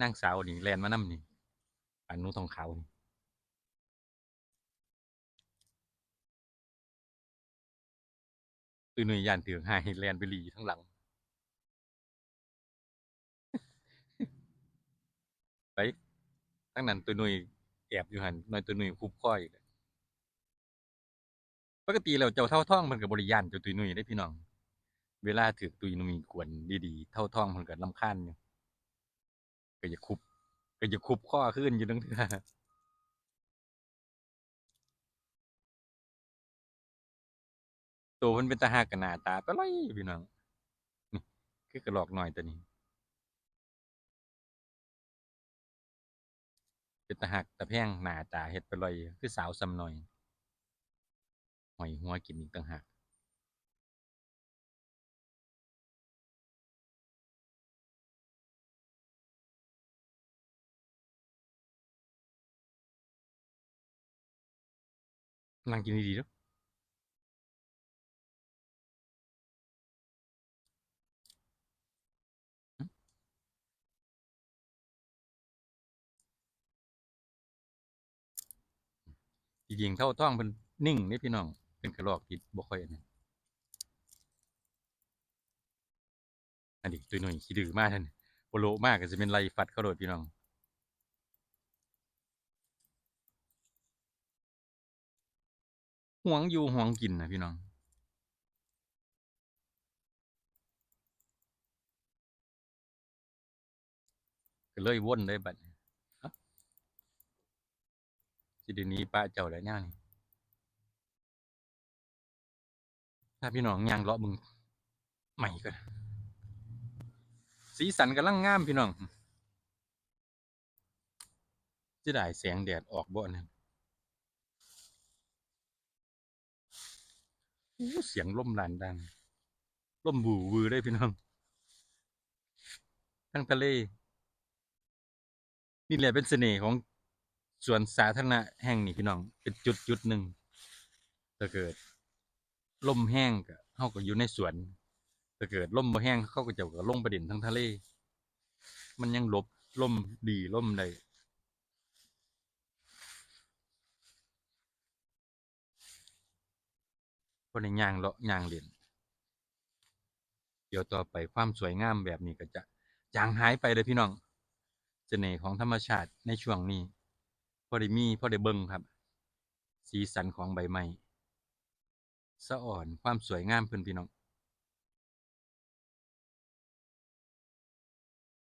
นางสาวนี่แลนมานํนี่อันหนูทองขาวนี่ตุยหนุ่ยย่านถือหายแลนไปหลีอยู่ทั้งหลัง ไปทั้งนั้นตุยหนุ่ยแอบอยู่หันหน่อยตุยหนุ่ยคุบข้ออีกแล้วปกติแล้วเจ้าเท่าท่องมันกับบริยานเจ้าตุยหนุ่ยได้พี่น้อง เวลาถือตุยหนุ่ยกวนดีๆ เท่าท่องมันก็ลำคาญอยู่ ก็จะคุบก็จะคุบข้อขึ้นอยู่ตั้งเทื่อตัวมันเป็นตาหักกับหน้าตาปะไรพี่น้องนี่คือกระหลอกหน่อยตัวนี้ เป็นตาหักตาแพงหน้าตาเฮ็ดไปเลยคือสาวซ้ำหน่อยหอยหัวกินอีกต่างหาก นั่งกินดีๆเด้อหึจริงๆเท่าท้องเพิ่นนิ่งนี่พี่น้อง เป็นกระรอกที่บ่ค่อยอันนั้นอันนี้ตัวหน่อยขี้ดื้อมากท่านโปโลมากก็สิเป็นไล่ฟัดเขาโดดพี่น้อง หวงอยู่ห่วงกินนะพี่น้อง ก็เลยวนได้บัดนี้เอ้าสิเดี๋ยวนี้ป้าเจ้าได้แน่นี่ถ้าพี่น้องยางเลาะมึงใหม่ก็สีสันกำลังงามพี่น้องจะได้แสงแดดออกบ่นั่น เสียงลมลานดังลมบูวือได้พี่น้อง ทั้งทะเล นี่แหละเป็นเสน่ห์ของสวนสาธารณะแห่งนี้พี่น้อง เป็นจุดจุดหนึ่งถ้าเกิดลมแห้งก็เฮาก็อยู่ในสวนถ้าเกิดลมบ่แห้งเขาก็จะก็ลงประเด็นทั้งทะเล มันยังลบลมดีลมได้ พอในย่างเลาะย่างเล่นเดี๋ยวต่อไปความสวยงามแบบนี้ก็จะจางหายไปเลยพี่น้องเสน่ห์ของธรรมชาติในช่วงนี้พอได้มีพอได้เบิ่งครับ สีสันของใบไม้สะอ่อนความสวยงามเพื่อนพี่น้อง